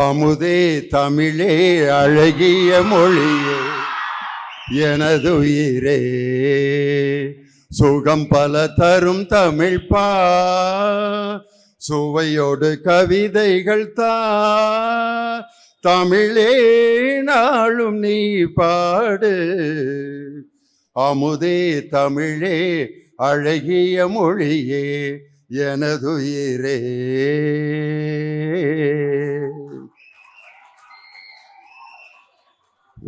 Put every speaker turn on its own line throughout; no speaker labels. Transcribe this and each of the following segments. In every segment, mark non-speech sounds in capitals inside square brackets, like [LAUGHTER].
அமுதே தமிழே அழகிய மொழியே எனதுயிரே சுகம் பல தரும் தமிழ் பா சுவையோடு கவிதைகள் தா தமிழே நாளும் நீ பாடு அமுதே தமிழே அழகிய மொழியே எனதுயிரே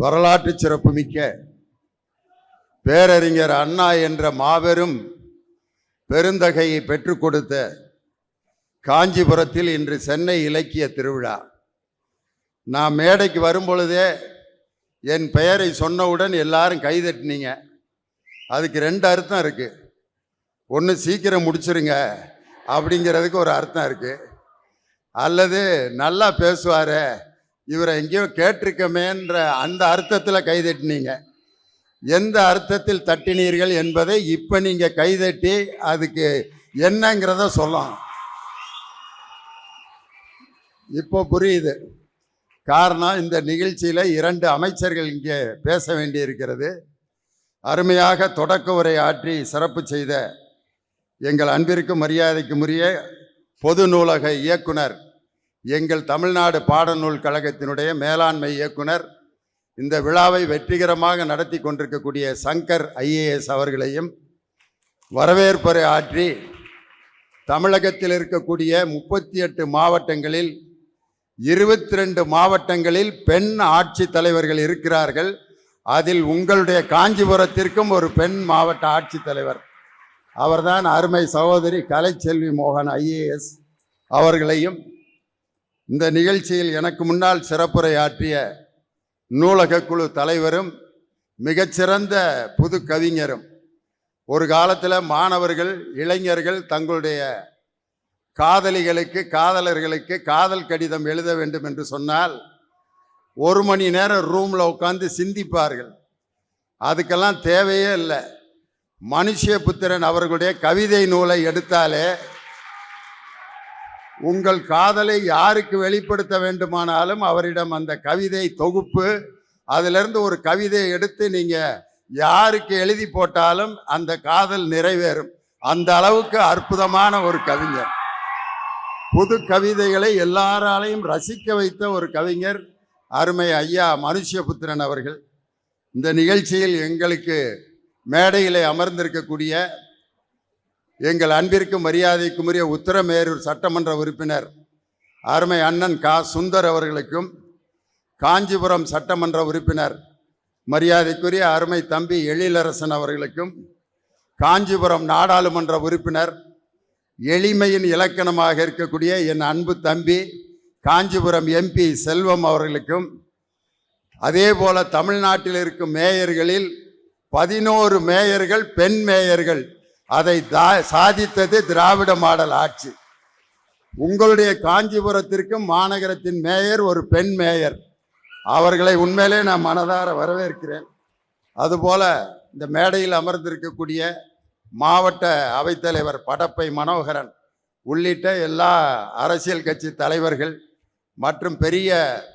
வரலாற்று சிறப்புமிக்க பேரறிஞர் அண்ணா என்ற மாபெரும் பெருந்தகையை பெற்றுக் கொடுத்த காஞ்சிபுரத்தில் இன்று சென்னை இலக்கிய திருவிழா நான் மேடைக்கு வரும்பொழுதே என் பெயரை சொன்னவுடன் எல்லாரும் கைதட்டினீங்க அதுக்கு ரெண்டு அர்த்தம் இருக்குது ஒன்று சீக்கிரம் முடிச்சிருங்க அப்படிங்கிறதுக்கு ஒரு அர்த்தம் இருக்குது அல்லது நல்லா பேசுவார் இவரை எங்கேயோ கேட்டிருக்கமேன்ற அந்த அர்த்தத்தில் கைதட்டினீங்க எந்த அர்த்தத்தில் தட்டினீர்கள் என்பதை இப்போ நீங்கள் கைதட்டி அதுக்கு என்னங்கிறத சொல்லணும் இப்போ புரியுது காரணம் இந்த நிகழ்ச்சியில் இரண்டு அமைச்சர்கள் இங்கே பேச வேண்டியிருக்கிறது அருமையாக தொடக்க உரை ஆற்றி சிறப்பு செய்த எங்கள் அன்பிற்கும் மரியாதைக்கு உரிய பொது நூலக இயக்குனர் எங்கள் தமிழ்நாடு பாடநூல் கழகத்தினுடைய மேலாண்மை இயக்குனர் இந்த விழாவை வெற்றிகரமாக நடத்தி கொண்டிருக்கக்கூடிய சங்கர் ஐஏஎஸ் அவர்களையும் வரவேற்பறை ஆற்றி தமிழகத்தில் இருக்கக்கூடிய முப்பத்தி எட்டு மாவட்டங்களில் இருபத்தி ரெண்டு மாவட்டங்களில் பெண் ஆட்சி தலைவர்கள் இருக்கிறார்கள் அதில் உங்களுடைய காஞ்சிபுரத்திற்கும் ஒரு பெண் மாவட்ட ஆட்சித்தலைவர் அவர்தான் அருமை சகோதரி கலைச்செல்வி மோகன் ஐஏஎஸ் அவர்களையும் இந்த நிகழ்ச்சியில் எனக்கு முன்னால் சிறப்புரை ஆற்றிய நூலக குழு தலைவரும் மிகச்சிறந்த புது கவிஞரும் ஒரு காலத்தில் மாணவர்கள் இளைஞர்கள் தங்களுடைய காதலிகளுக்கு காதலர்களுக்கு காதல் கடிதம் எழுத வேண்டும் என்று சொன்னால் ஒரு மணி நேரம் ரூமில் உட்காந்து சிந்திப்பார்கள் அதுக்கெல்லாம் தேவையே இல்லை மனுஷ புத்திரன் அவர்களுடைய கவிதை நூலை எடுத்தாலே உங்கள் காதலை யாருக்கு வெளிப்படுத்த வேண்டுமானாலும் அவரிடம் அந்த கவிதை தொகுப்பு அதிலிருந்து ஒரு கவிதையை எடுத்து நீங்கள் யாருக்கு எழுதி போட்டாலும் அந்த காதல் நிறைவேறும் அந்த அளவுக்கு அற்புதமான ஒரு கவிஞர் புது கவிதைகளை எல்லாராலையும் ரசிக்க வைத்த ஒரு கவிஞர் அருமை ஐயா மனுஷபுத்திரன் அவர்கள் இந்த நிகழ்ச்சியில் எங்களுக்கு மேடையில் அமர்ந்திருக்கக்கூடிய எங்கள் அன்பிற்கும் மரியாதைக்குரிய உத்தரமேரூர் சட்டமன்ற உறுப்பினர் அருமை அண்ணன் கா சுந்தர் அவர்களுக்கும் காஞ்சிபுரம் சட்டமன்ற உறுப்பினர் மரியாதைக்குரிய அருமை தம்பி எழிலரசன் அவர்களுக்கும் காஞ்சிபுரம் நாடாளுமன்ற உறுப்பினர் எளிமையின் இலக்கணமாக இருக்கக்கூடிய என் அன்பு தம்பி காஞ்சிபுரம் எம்பி செல்வம் அவர்களுக்கும் அதே தமிழ்நாட்டில் இருக்கும் மேயர்களில் பதினோரு மேயர்கள் பெண் மேயர்கள் அதை சாதித்தது திராவிட மாடல் ஆட்சி உங்களுடைய காஞ்சிபுரத்திற்கும் மாநகரத்தின் மேயர் ஒரு பெண் மேயர் அவர்களை உண்மையிலே நான் மனதார வரவேற்கிறேன் அதுபோல இந்த மேடையில் அமர்ந்திருக்கக்கூடிய மாவட்ட அவைத்தலைவர் படப்பை மனோகரன் உள்ளிட்ட எல்லா அரசியல் கட்சி தலைவர்கள் மற்றும் பெரிய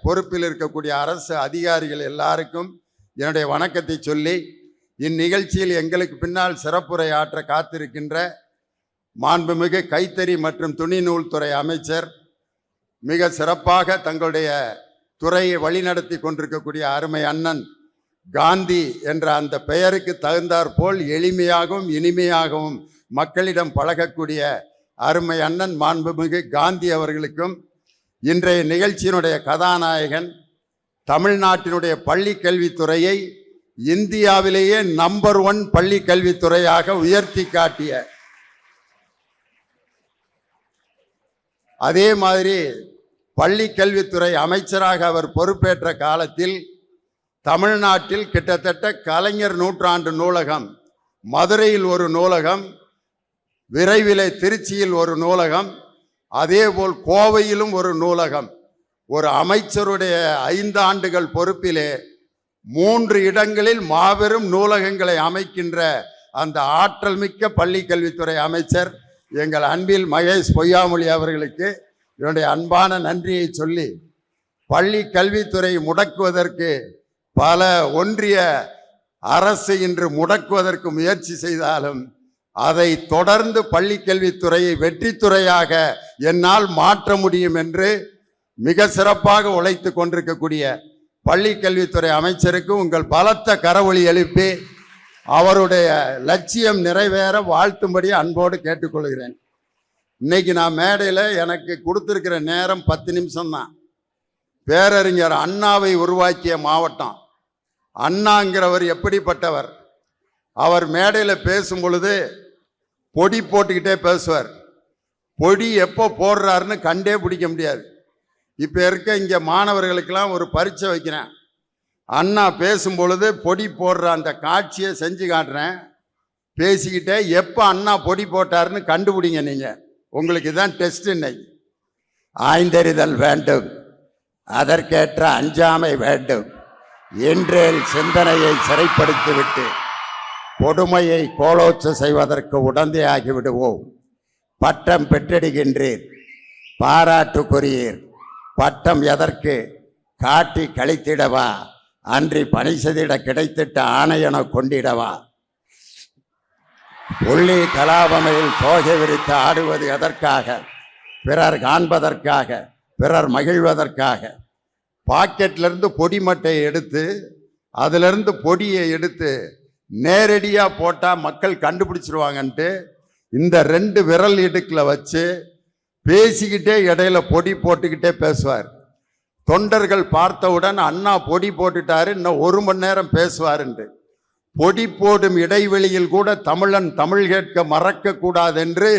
பொறுப்பில் இருக்கக்கூடிய அரசு அதிகாரிகள் எல்லாருக்கும் என்னுடைய வணக்கத்தை சொல்லி இந்நிகழ்ச்சியில் எங்களுக்கு பின்னால் சிறப்புரையாற்ற காத்திருக்கின்ற மாண்புமிகு கைத்தறி மற்றும் துணி நூல்துறை அமைச்சர் மிக சிறப்பாக தங்களுடைய துறையை வழிநடத்தி கொண்டிருக்கக்கூடிய அருமை அண்ணன் காந்தி என்ற அந்த பெயருக்கு தகுந்தாற் போல் எளிமையாகவும் இனிமையாகவும் மக்களிடம் பழகக்கூடிய அருமை அண்ணன் மாண்புமிகு காந்தி அவர்களுக்கும் இன்றைய நிகழ்ச்சியினுடைய கதாநாயகன் தமிழ்நாட்டினுடைய பள்ளி கல்வித்துறையை இந்தியாவிலேயே நம்பர் ஒன் பள்ளி கல்வித்துறையாக உயர்த்தி காட்டிய அதே மாதிரி பள்ளி கல்வித்துறை அமைச்சராக அவர் பொறுப்பேற்ற காலத்தில் தமிழ்நாட்டில் கிட்டத்தட்ட கலைஞர் நூற்றாண்டு நூலகம் மதுரையில் ஒரு நூலகம் விரைவில் திருச்சியில் ஒரு நூலகம் அதேபோல் கோவையிலும் ஒரு நூலகம் ஒரு அமைச்சருடைய ஐந்து ஆண்டுகள் பொறுப்பிலே மூன்று இடங்களில் மாபெரும் நூலகங்களை அமைக்கின்ற அந்த ஆற்றல் மிக்க பள்ளி கல்வித்துறை அமைச்சர் எங்கள் அன்பில் மகேஷ் பொய்யாமொழி அவர்களுக்கு என்னுடைய அன்பான நன்றியை சொல்லி பள்ளி கல்வித்துறை முடக்குவதற்கு பல ஒன்றிய அரசு இன்று முடக்குவதற்கு முயற்சி செய்தாலும் அதை தொடர்ந்து பள்ளி கல்வித்துறையை வெற்றித்துறையாக என்னால் மாற்ற முடியும் என்று மிக சிறப்பாக உழைத்து கொண்டிருக்கக்கூடிய பள்ளி கல்வித்துறை அமைச்சருக்கு உங்கள் பலத்த கரவொளி எழுப்பி அவருடைய லட்சியம் நிறைவேற வாழ்த்தும்படி அன்போடு கேட்டுக்கொள்கிறேன் இன்னைக்கு நான் மேடையில் எனக்கு கொடுத்துருக்கிற நேரம் பத்து நிமிஷம்தான் பேரறிஞர் அண்ணாவை உருவாக்கிய மாவட்டம் அண்ணாங்கிறவர் எப்படிப்பட்டவர் அவர் மேடையில் பேசும் பொழுது பொடி போட்டுக்கிட்டே பேசுவார் பொடி எப்போ போடுறாருன்னு கண்டே பிடிக்க முடியாது இப்போ இருக்க இங்கே மாணவர்களுக்கெல்லாம் ஒரு பரீட்சை வைக்கிறேன் அண்ணா பேசும்பொழுது பொடி போடுற அந்த காட்சியை செஞ்சு காட்டுறேன் பேசிக்கிட்டே எப்போ அண்ணா பொடி போட்டாருன்னு கண்டுபிடிங்க நீங்கள் உங்களுக்கு தான் டெஸ்ட் இன்னைக்கு ஆய்ந்தறிதல் வேண்டும் அதற்கேற்ற அஞ்சாமை வேண்டும் என்றேல் சிந்தனையை சிறைப்படுத்திவிட்டு கொடுமையை கோலோச்ச செய்வதற்கு உடந்தே ஆகிவிடுவோம் பட்டம் பெற்றெடுகின்றீர் பாராட்டுக்குரியீர் பட்டம் எதற்கு காட்டி கழித்திடவா அன்றி பணி செய்திட கிடைத்திட்ட ஆணையன கொண்டிடவா உள்ளி கலாபமையில் தோகை விரித்து ஆடுவது எதற்காக பிறர் காண்பதற்காக பிறர் மகிழ்வதற்காக பாக்கெட்லேருந்து பொடி மட்டையை எடுத்து அதிலிருந்து பொடியை எடுத்து நேரடியாக போட்டால் மக்கள் கண்டுபிடிச்சிருவாங்கன்ட்டு இந்த ரெண்டு விரல் இடுக்கில் வச்சு பேசிக்கிட்டே இடையில பொடி போட்டுக்கிட்டே பேசுவார் தொண்டர்கள் பார்த்தவுடன் அண்ணா பொடி போட்டுட்டாரு இன்னும் ஒரு மணி நேரம் என்று பொடி போடும் இடைவெளியில் கூட தமிழன் தமிழ் கேட்க மறக்க கூடாது என்று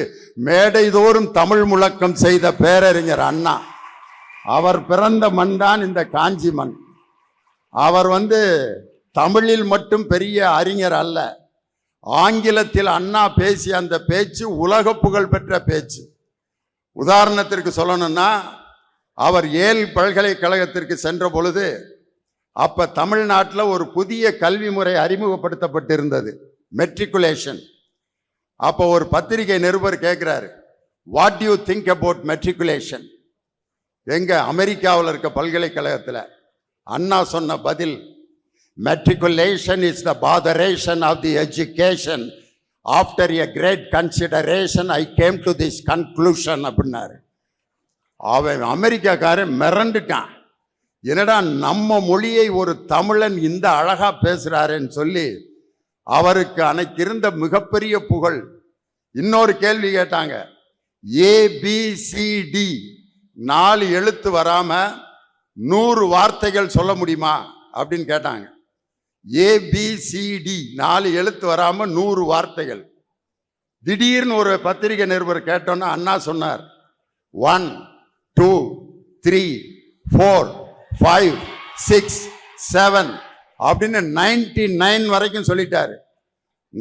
மேடைதோறும் தமிழ் முழக்கம் செய்த பேரறிஞர் அண்ணா அவர் பிறந்த மண் தான் இந்த காஞ்சி மண் அவர் வந்து தமிழில் மட்டும் பெரிய அறிஞர் அல்ல ஆங்கிலத்தில் அண்ணா பேசிய அந்த பேச்சு உலக புகழ் பெற்ற பேச்சு உதாரணத்திற்கு சொல்லணும்னா அவர் ஏல் பல்கலைக்கழகத்திற்கு சென்ற பொழுது அப்போ தமிழ்நாட்டில் ஒரு புதிய கல்வி முறை அறிமுகப்படுத்தப்பட்டிருந்தது மெட்ரிகுலேஷன் அப்போ ஒரு பத்திரிகை நிருபர் கேட்குறாரு what you think about matriculation எங்கே அமெரிக்காவில் இருக்க பல்கலைக்கழகத்தில் அண்ணா சொன்ன பதில் matriculation is the botheration of the education after a great consideration I came to this conclusion அப்படின்னாரு அவன் அமெரிக்காக்காரன் மிரண்டுட்டான் என்னடா நம்ம மொழியை ஒரு தமிழன் இந்த அழகாக பேசுகிறாருன்னு சொல்லி அவருக்கு அனைத்திருந்த மிகப்பெரிய புகழ் இன்னொரு கேள்வி கேட்டாங்க ஏபிசிடி நாலு எழுத்து வராமல் நூறு வார்த்தைகள் சொல்ல முடியுமா அப்படின்னு கேட்டாங்க ஏபிசிடி நாலு எழுத்து வராமல் நூறு வார்த்தைகள் திடீர்னு ஒரு பத்திரிகை நிருபர் கேட்டோன்னா அண்ணா சொன்னார் one two three four five six seven அப்படின்னு நைன்டி நைன் வரைக்கும் சொல்லிட்டாரு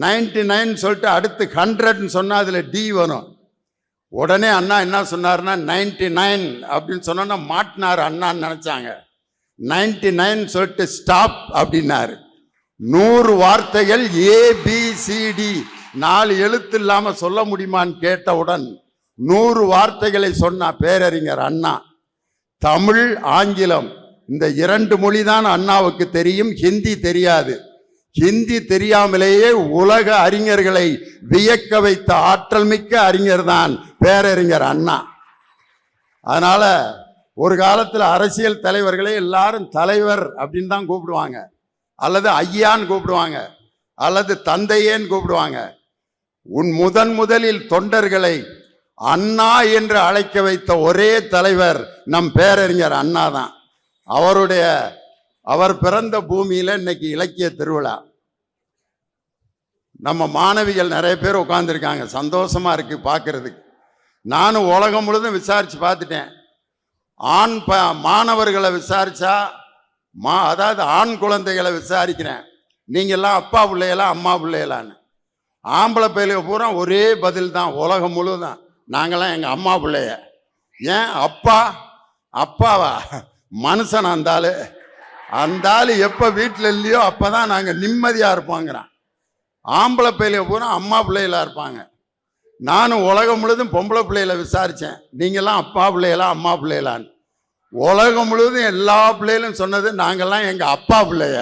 நைன்டி நைன் சொல்லிட்டு அடுத்து ஹண்ட்ரட்னு சொன்னால் அதில் டி வரும் உடனே அண்ணா என்ன சொன்னார்னா நைன்டி நைன் அப்படின்னு சொன்னோன்னா மாட்டினார் அண்ணான்னு நினச்சாங்க நைன்டி நைன் சொல்லிட்டு ஸ்டாப் அப்படின்னாரு நூறு வார்த்தைகள் ஏபிசிடி நாலு எழுத்து இல்லாம சொல்ல முடியுமான்னு கேட்டவுடன் நூறு வார்த்தைகளை சொன்ன பேரறிஞர் அண்ணா தமிழ் ஆங்கிலம் இந்த இரண்டு மொழி தான் அண்ணாவுக்கு தெரியும் ஹிந்தி தெரியாது ஹிந்தி தெரியாமலேயே உலக அறிஞர்களை வியக்க வைத்த ஆற்றல் மிக்க அறிஞர் தான் பேரறிஞர் அண்ணா அதனால ஒரு காலத்தில் அரசியல் தலைவர்களே எல்லாரும் தலைவர் அப்படின்னு தான் கூப்பிடுவாங்க அல்லது ஐயான்னு கூப்பிடுவாங்க அல்லது தந்தையேன்னு கூப்பிடுவாங்க உன் முதன் முதலில் தொண்டர்களை அண்ணா என்று அழைக்க வைத்த ஒரே தலைவர் நம் பேரறிஞர் அண்ணா தான் அவருடைய அவர் பிறந்த பூமியில் இன்னைக்கு இலக்கிய திருவிழா நம்ம மாணவிகள் நிறைய பேர் உட்காந்துருக்காங்க சந்தோஷமாக இருக்குது பார்க்குறதுக்கு நானும் உலகம் முழுதும் விசாரித்து பார்த்துட்டேன் ஆண் ப மாணவர்களை விசாரித்தா மா அதாவது ஆண் குழந்தைகளை விசாரிக்கிறேன் நீங்கள்லாம் அப்பா பிள்ளையெல்லாம் அம்மா பிள்ளையலான்னு ஆம்பளை பிள்ளைய பூரா ஒரே பதில் தான் உலகம் முழுதான் நாங்களாம் எங்கள் அம்மா பிள்ளைய ஏன் அப்பா அப்பாவா மனுஷன் அந்த ஆள் எப்போ வீட்டில் இல்லையோ அப்போ தான் நாங்கள் நிம்மதியாக இருப்போங்கிறான் ஆம்பளை பிள்ளைய பூரா அம்மா பிள்ளைகளாக இருப்பாங்க நானும் உலகம் முழுதும் பொம்பளை பிள்ளைகளை விசாரித்தேன் நீங்களாம் அப்பா பிள்ளைகளா அம்மா பிள்ளைகளான்னு உலகம் முழுவதும் எல்லா பிள்ளைகளும் சொன்னது நாங்கள்லாம் எங்கள் அப்பா பிள்ளைய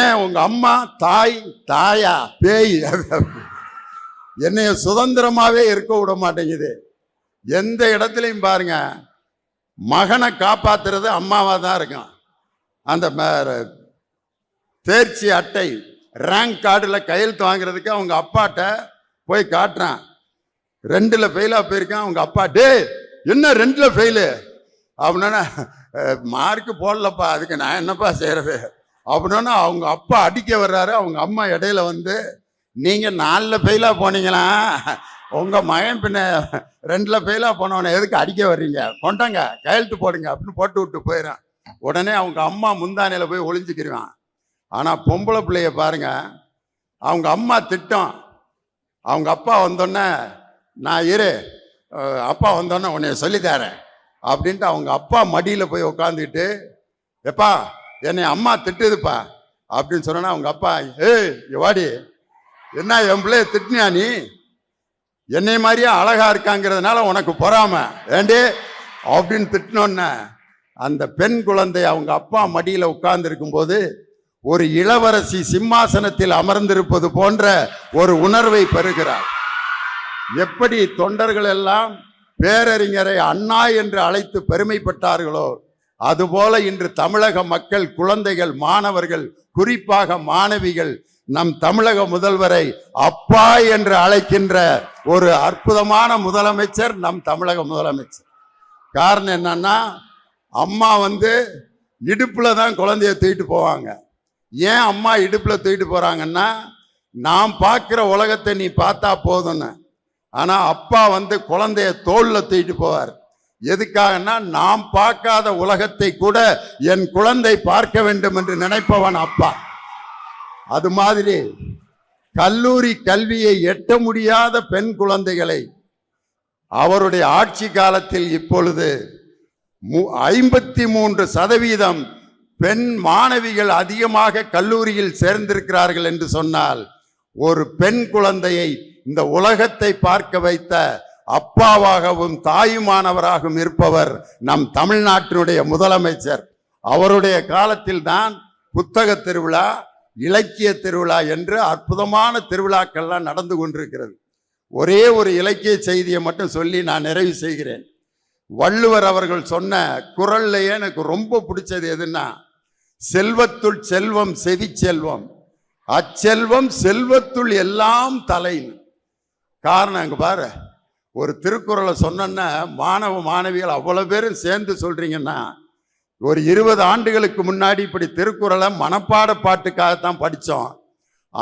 ஏன் உங்கள் அம்மா தாய் தாயா பேய் [LAUGHS] என்னைய சுதந்திரமாகவே இருக்க விட மாட்டேங்குது எந்த இடத்துலையும் பாருங்க மகனை காப்பாத்துறது அம்மாவாக தான் இருக்கும் அந்த தேர்ச்சி அட்டை ரேங்க் கார்டில் கையெழுத்து வாங்குறதுக்கு அவங்க அப்பாட்ட போய் காட்டுறான் ரெண்டுல ஃபெயிலாக போயிருக்கேன் அவங்க அப்பா டே என்ன ரெண்டுல ஃபெயிலு அப்படின்னா மார்க்கு போடலப்பா அதுக்கு நான் என்னப்பா செய்கிறது அப்படின்னா அவங்க அப்பா அடிக்க வர்றாரு அவங்க அம்மா இடையில வந்து நீங்கள் நாலில் ஃபெயிலாக போனீங்களா உங்கள் மகன் பின்ன ரெண்டில் ஃபெயிலாக போனவனே எதுக்கு அடிக்க வர்றீங்க கொண்டாங்க கையெழுத்து போடுங்க அப்படின்னு போட்டு விட்டு போயிடும் உடனே அவங்க அம்மா முந்தானையில் போய் ஒளிஞ்சிக்கிடுவான் ஆனால் பொம்பளை பிள்ளைய பாருங்கள் அவங்க அம்மா திட்டம் அவங்க அப்பா வந்தோடனே நான் இரு அப்பா வந்தோன்னே உன்னை சொல்லித்தரேன் அப்படின்ட்டு அவங்க அப்பா மடியில் போய் உட்காந்துக்கிட்டு எப்பா என்னை அம்மா திட்டுதுப்பா அப்படின்னு சொன்னா அவங்க அப்பா ஏய் வாடி என்ன என் பிள்ளைய திட்டினியா நீ என்னை மாதிரியே அழகா இருக்காங்கிறதுனால உனக்கு பொறாம ஏண்டே அப்படின்னு திட்டினோன்ன அந்த பெண் குழந்தை அவங்க அப்பா மடியில் உட்கார்ந்துருக்கும் போது ஒரு இளவரசி சிம்மாசனத்தில் அமர்ந்திருப்பது போன்ற ஒரு உணர்வை பெறுகிறாள் எப்படி தொண்டர்கள் எல்லாம் பேரறிஞரை அண்ணா என்று அழைத்து பெருமைப்பட்டார்களோ அதுபோல இன்று தமிழக மக்கள் குழந்தைகள் மாணவர்கள் குறிப்பாக மாணவிகள் நம் தமிழக முதல்வரை அப்பா என்று அழைக்கின்ற ஒரு அற்புதமான முதலமைச்சர் நம் தமிழக முதலமைச்சர் காரணம் என்னன்னா அம்மா வந்து இடுப்பில் தான் குழந்தைய தூக்கிட்டு போவாங்க ஏன் அம்மா இடுப்பில் தூக்கிட்டு போகிறாங்கன்னா நாம் பார்க்குற உலகத்தை நீ பார்த்தா போதும்னு ஆனால் அப்பா வந்து குழந்தைய தோளில் தூக்கிட்டு போவார் எதுக்காகனா நாம் பார்க்காத உலகத்தை கூட என் குழந்தை பார்க்க வேண்டும் என்று நினைப்பவன் அப்பா அது மாதிரி கல்லூரி கல்வியை எட்ட முடியாத பெண் குழந்தைகளை அவருடைய ஆட்சி காலத்தில் இப்பொழுது ஐம்பத்தி மூன்று சதவீதம் பெண் மாணவிகள் அதிகமாக கல்லூரியில் சேர்ந்திருக்கிறார்கள் என்று சொன்னால் ஒரு பெண் குழந்தையை இந்த உலகத்தை பார்க்க வைத்த அப்பாவாகவும் தாயுமானவராகவும் இருப்பவர் நம் தமிழ்நாட்டினுடைய முதலமைச்சர் அவருடைய காலத்தில் தான் புத்தக திருவிழா இலக்கிய திருவிழா என்று அற்புதமான திருவிழாக்கள்லாம் நடந்து கொண்டிருக்கிறது ஒரே ஒரு இலக்கிய செய்தியை மட்டும் சொல்லி நான் நிறைவு செய்கிறேன் வள்ளுவர் அவர்கள் சொன்ன குரல்லையே எனக்கு ரொம்ப பிடிச்சது எதுன்னா செல்வத்துள் செல்வம் செவி செல்வம் அச்செல்வம் செல்வத்துள் எல்லாம் தலைன்னு காரணம் அங்கே பாரு ஒரு திருக்குறளை சொன்னோன்னா மாணவ மாணவிகள் அவ்வளோ பேரும் சேர்ந்து சொல்கிறீங்கன்னா ஒரு இருபது ஆண்டுகளுக்கு முன்னாடி இப்படி திருக்குறளை மனப்பாட பாட்டுக்காகத்தான் படித்தோம்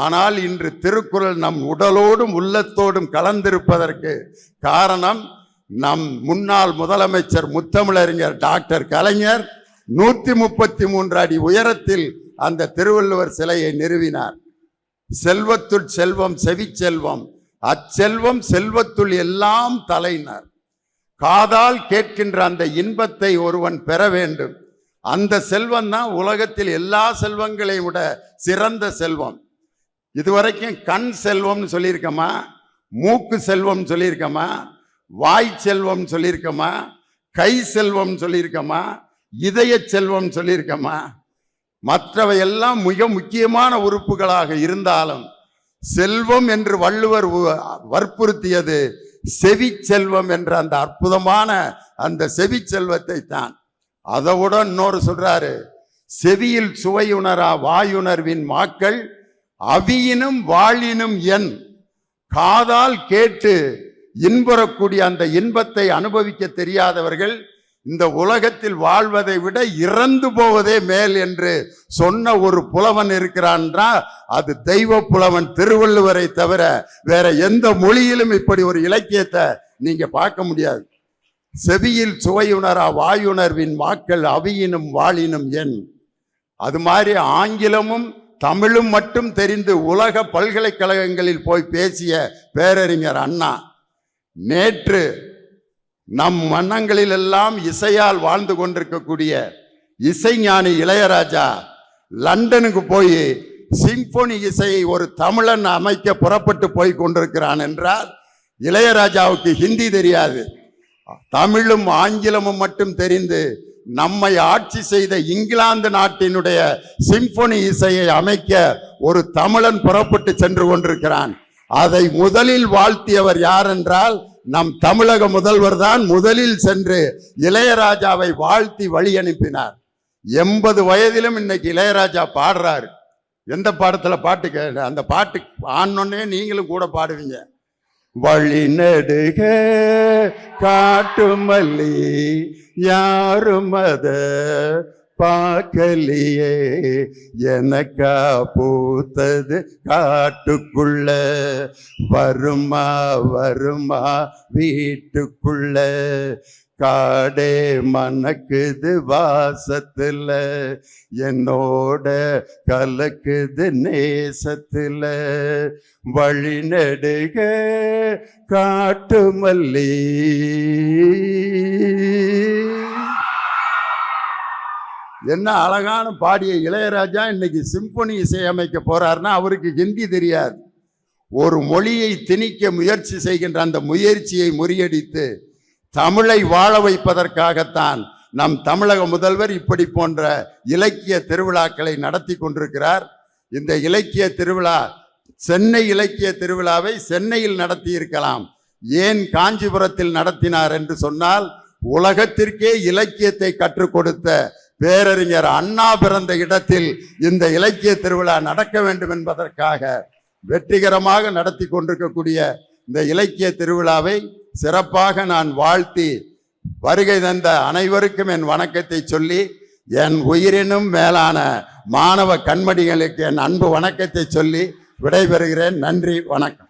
ஆனால் இன்று திருக்குறள் நம் உடலோடும் உள்ளத்தோடும் கலந்திருப்பதற்கு காரணம் நம் முன்னாள் முதலமைச்சர் முத்தமிழறிஞர் டாக்டர் கலைஞர் நூற்றி முப்பத்தி மூன்று அடி உயரத்தில் அந்த திருவள்ளுவர் சிலையை நிறுவினார் செல்வத்துள் செல்வம் செவி செல்வம் அச்செல்வம் செல்வத்துள் எல்லாம் தலையினர் காதால் கேட்கின்ற அந்த இன்பத்தை ஒருவன் பெற வேண்டும் அந்த செல்வம் தான் உலகத்தில் எல்லா செல்வங்களையும் விட சிறந்த செல்வம் இதுவரைக்கும் கண் செல்வம்னு சொல்லியிருக்கமா மூக்கு செல்வம் சொல்லியிருக்கமா வாய் செல்வம் சொல்லியிருக்கமா கை செல்வம் சொல்லியிருக்கமா இதய செல்வம் சொல்லியிருக்கமா மற்றவை எல்லாம் மிக முக்கியமான உறுப்புகளாக இருந்தாலும் செல்வம் என்று வள்ளுவர் வற்புறுத்தியது செவி செல்வம் என்ற அந்த அற்புதமான அந்த செவி செல்வத்தை தான் அதவுடன் இன்னொரு சொல்றாரு செவியில் சுவையுணரா வாயுணர்வின் மாக்கள் அவியினும் வாழினும் என் காதால் கேட்டு இன்புறக்கூடிய அந்த இன்பத்தை அனுபவிக்க தெரியாதவர்கள் இந்த உலகத்தில் வாழ்வதை விட இறந்து போவதே மேல் என்று சொன்ன ஒரு புலவன் இருக்கிறான்றா அது தெய்வ புலவன் திருவள்ளுவரை தவிர வேற எந்த மொழியிலும் இப்படி ஒரு இலக்கியத்தை நீங்க பார்க்க முடியாது செவியில் சுவையுணரா வாயுணர்வின் வாக்கள் அவியினும் வாழினும் என் அது மாதிரி ஆங்கிலமும் தமிழும் மட்டும் தெரிந்து உலக பல்கலைக்கழகங்களில் போய் பேசிய பேரறிஞர் அண்ணா நேற்று நம் மன்னங்களில் எல்லாம் இசையால் வாழ்ந்து கொண்டிருக்கக்கூடிய இசைஞானி இளையராஜா லண்டனுக்கு போய் சிம்போனி இசையை ஒரு தமிழன் அமைக்க புறப்பட்டு போய் கொண்டிருக்கிறான் என்றால் இளையராஜாவுக்கு ஹிந்தி தெரியாது தமிழும் ஆங்கிலமும் மட்டும் தெரிந்து நம்மை ஆட்சி செய்த இங்கிலாந்து நாட்டினுடைய சிம்போனி இசையை அமைக்க ஒரு தமிழன் புறப்பட்டு சென்று கொண்டிருக்கிறான் அதை முதலில் வாழ்த்தியவர் யார் என்றால் நம் தமிழக முதல்வர் தான் முதலில் சென்று இளையராஜாவை வாழ்த்தி வழி அனுப்பினார் எண்பது வயதிலும் இன்னைக்கு இளையராஜா பாடுறாரு எந்த பாடத்தில் பாட்டு கே அந்த பாட்டு ஆனோடனே நீங்களும் கூட பாடுவீங்க வழி நெடுக காட்டுமல்லி யாரும் அத பார்க்கலையே எனக்கா பூத்தது காட்டுக்குள்ள வருமா வருமா வீட்டுக்குள்ள காடே மணக்குது வாசத்துல என்னோட கலக்குது நேசத்துல வழி நடுக காட்டு மல்லி என்ன அழகான பாடிய இளையராஜா இன்னைக்கு சிம்பொனி அமைக்க போறாருன்னா அவருக்கு ஹிந்தி தெரியாது ஒரு மொழியை திணிக்க முயற்சி செய்கின்ற அந்த முயற்சியை முறியடித்து தமிழை வாழ வைப்பதற்காகத்தான் நம் தமிழக முதல்வர் இப்படி போன்ற இலக்கிய திருவிழாக்களை நடத்தி கொண்டிருக்கிறார் இந்த இலக்கிய திருவிழா சென்னை இலக்கிய திருவிழாவை சென்னையில் நடத்தி இருக்கலாம் ஏன் காஞ்சிபுரத்தில் நடத்தினார் என்று சொன்னால் உலகத்திற்கே இலக்கியத்தை கற்றுக் கொடுத்த பேரறிஞர் அண்ணா பிறந்த இடத்தில் இந்த இலக்கிய திருவிழா நடக்க வேண்டும் என்பதற்காக வெற்றிகரமாக நடத்தி கொண்டிருக்கக்கூடிய இந்த இலக்கிய திருவிழாவை சிறப்பாக நான் வாழ்த்தி வருகை தந்த அனைவருக்கும் என் வணக்கத்தை சொல்லி என் உயிரினும் மேலான மாணவ கண்மணிகளுக்கு என் அன்பு வணக்கத்தை சொல்லி விடைபெறுகிறேன் நன்றி வணக்கம்